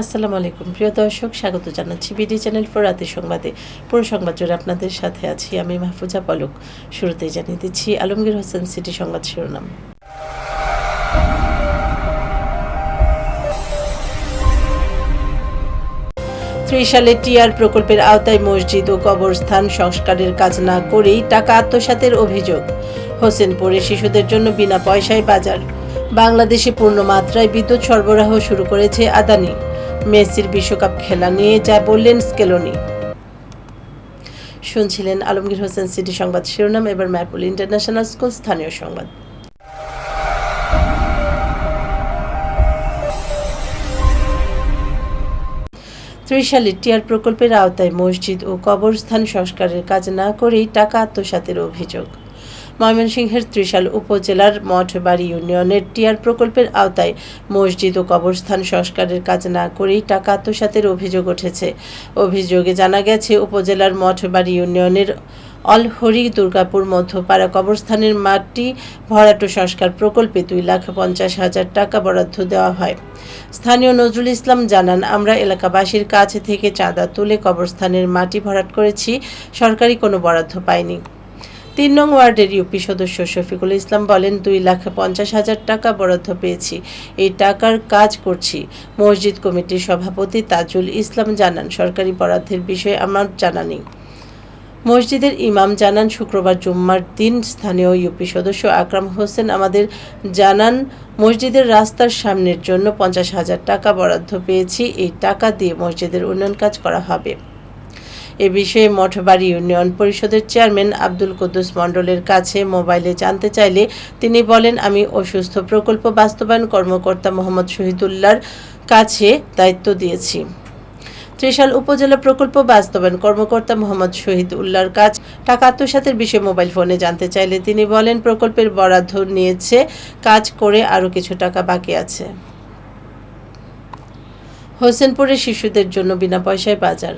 আসসালামু আলাইকুম। প্রিয় দর্শক, স্বাগত জানাচ্ছি বিডি চ্যানেল ফোর রাতের সংবাদে। পুরো সংবাদ জুড়ে আপনাদের সাথে আছি আমি মাহফুজা পলক। শুরুতেই জানিয়ে দিচ্ছি আলমগীর হোসেন সিটি সংবাদ শিরোনাম। ত্রিশ সালে টিআর প্রকল্পের আওতায় মসজিদ ও কবরস্থান সংস্কারের কাজ না করেই টাকা আত্মসাতের অভিযোগ। হোসেনপুরে শিশুদের জন্য বিনা পয়সায় বাজার। বাংলাদেশে পূর্ণ মাত্রায় বিদ্যুৎ সরবরাহ শুরু করেছে আদানি। মেসির বিশ্বকাপ খেলা নিয়ে যা বললেন স্কেলোনি। শুনছিলেন আলমগীর হোসেন সিটি সংবাদ শিরোনাম, এবার ম্যাপুল ইন্টারন্যাশনাল স্কুল স্থানীয় সংবাদ। ত্রিশ টিয়ার প্রকল্পের আওতায় মসজিদ ও কবরস্থান সংস্কারের কাজ না করেই টাকা আত্মসাতের অভিযোগ। ময়মনসিংহের ত্রিশাল উপজেলার মঠবাড়ি ইউনিয়নের টিয়ার প্রকল্পের আওতায় মসজিদ ও কবরস্থান সংস্কারের কাজ না করেই টাকা আত্মসাতের অভিযোগ উঠেছে। অভিযোগে জানা গেছে, উপজেলার মঠবাড়ি ইউনিয়নের অলহরি দুর্গাপুর মধ্যপাড়া কবরস্থানের মাটি ভরাটো সংস্কার প্রকল্পে দুই লাখ পঞ্চাশ হাজার টাকা বরাদ্দ দেওয়া হয়। স্থানীয় নজরুল ইসলাম জানান, আমরা এলাকাবাসীর কাছ থেকে চাঁদা তুলে কবরস্থানের মাটি ভরাট করেছি, সরকারি কোনো বরাদ্দ পাইনি তিন নং ওয়ার্ডের ইউপি সদস্য শফিকুল ইসলাম বলেন, দুই লাখ পঞ্চাশ হাজার টাকা বরাদ্দ পেয়েছি। এই টাকার কাজ করছি। মসজিদ কমিটির সভাপতি তাজুল ইসলাম জানান, সরকারি বরাদ্দের বিষয়ে আমার জানা নেই। মসজিদের ইমাম জানান, শুক্রবার জুম্মার দিন স্থানীয় ইউপি সদস্য আকরাম হোসেন আমাদের জানান, মসজিদের রাস্তার সামনের জন্য পঞ্চাশ হাজার টাকা বরাদ্দ পেয়েছি। এই টাকা দিয়ে মসজিদের উন্নয়ন কাজ করা হবে। এ বিষয়ে মঠবাড়ি ইউনিয়ন পরিষদের চেয়ারম্যান আব্দুল কুদ্দুস মণ্ডলের কাছে মোবাইলে জানতে চাইলে তিনি বলেন, আমি অসুস্থ প্রকল্প বাস্তবায়ন কর্মকর্তা মোহাম্মদ শহীদুল্লাহর কাছে দায়িত্ব দিয়েছি। ত্রিশাল উপজেলা প্রকল্প বাস্তবায়ন কর্মকর্তা মোহাম্মদ শহীদ উল্লাহর কাজ টাকা আত্মসাতের বিষয়ে মোবাইল ফোনে জানতে চাইলে তিনি বলেন, প্রকল্পের বরাদ্দ নিয়েছে, কাজ করে আরও কিছু টাকা বাকি আছে। হোসেনপুরে শিশুদের জন্য বিনা পয়সায় বাজার।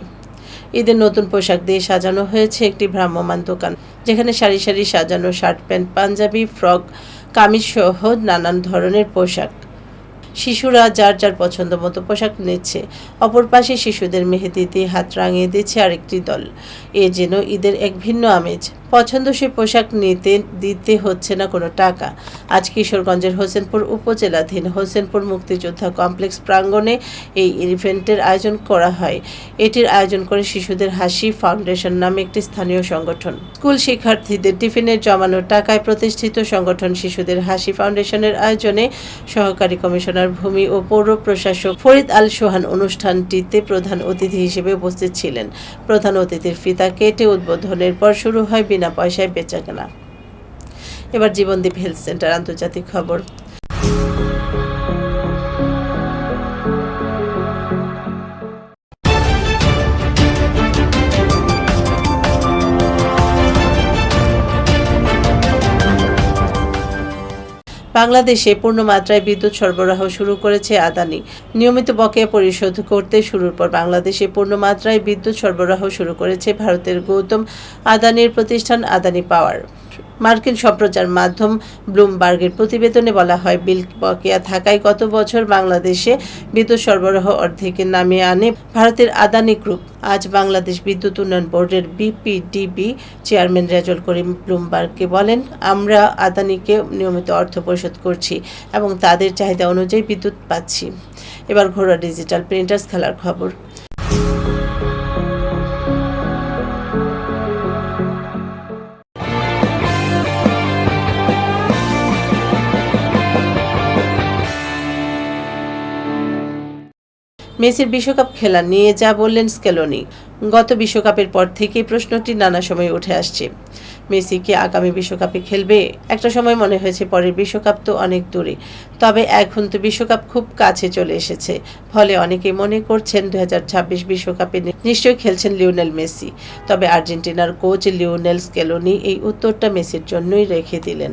ঈদের নতুন পোশাক দিয়ে সাজানো হয়েছে একটি ভ্রাম্যমান দোকান, যেখানে সারি সারি সাজানো shirt pant, panjabi, frock, kameez সহ নানান ধরনের পোশাক। শিশুরা যার যার পছন্দ মতো পোশাক নিচ্ছে। অপর পাশে শিশুদের মেহেদিতে হাত রাঙিয়ে দিচ্ছে আরেকটি দল। এ যেন ঈদের এক ভিন্ন আমেজ। পছন্দসই পোশাক নিতে, দিতে হচ্ছে না কোনো টাকা। আজ কিশোরগঞ্জের হোসেনপুর উপজেলাধীন হোসেনপুর মুক্তিযোদ্ধা কমপ্লেক্স প্রাঙ্গণে এই ইভেন্টের আয়োজন করা হয়। এটির আয়োজন করে শিশুদের হাসি ফাউন্ডেশন নামে একটি স্থানীয় সংগঠন। স্কুল শিক্ষার্থীদের টিফিনের জমানো টাকায় প্রতিষ্ঠিত সংগঠন শিশুদের হাসি ফাউন্ডেশনের আয়োজনে সহকারী কমিশনার ভূমি ও পৌর প্রশাসক ফরিদ আল সোহান অনুষ্ঠানটিতে প্রধান অতিথি হিসেবে উপস্থিত ছিলেন। প্রধান অতিথির ফিতা কেটে উদ্বোধনের পর শুরু হয় বিনা পয়সায় বেচাকেনা। এবার জীবনদীপ হেলথ সেন্টার আন্তর্জাতিক খবর। বাংলাদেশে পূর্ণ মাত্রায় বিদ্যুৎ সরবরাহ শুরু করেছে আদানি। নিয়মিত বকেয়া পরিশোধ করতে শুরুর পর বাংলাদেশে পূর্ণ মাত্রায় বিদ্যুৎ সরবরাহ শুরু করেছে ভারতের গৌতম আদানির প্রতিষ্ঠান আদানি পাওয়ার। মার্কিন সম্প্রচার মাধ্যম ব্লুমবার্গের প্রতিবেদনে বলা হয়, বিল বকেয়া থাকায় গত বছর বাংলাদেশে বিদ্যুৎ সরবরাহ অর্ধেকে নামিয়ে আনে ভারতের আদানি গ্রুপ। আজ বাংলাদেশ বিদ্যুৎ উন্নয়ন বোর্ডের বিপিডিবি চেয়ারম্যান রেজল করিম ব্লুমবার্গকে বলেন, আমরা আদানিকে নিয়মিত অর্থ পরিশোধ করছি এবং তাদের চাহিদা অনুযায়ী বিদ্যুৎ পাচ্ছি। এবার ঘোড়া ডিজিটাল প্রিন্টার্স খেলার খবর। মেসির বিশ্বকাপ খেলা নিয়ে যা বললেন স্কেলোনি। গত বিশ্বকাপের পর থেকেই প্রশ্নটি নানা সময় উঠে আসছে। মেসি কি আগামী বিশ্বকাপে খেলবে? একটা সময় মনে হয়েছে পরের বিশ্বকাপ তো অনেক দূরে। তবে এখন তো বিশ্বকাপ খুব কাছে চলে এসেছে। ফলে অনেকেই মনে করছেন দু বিশ্বকাপে নিশ্চয়ই খেলছেন লিওনেল মেসি। তবে আর্জেন্টিনার কোচ লিওনেল স্কেলোনি এই উত্তরটা মেসির জন্যই রেখে দিলেন।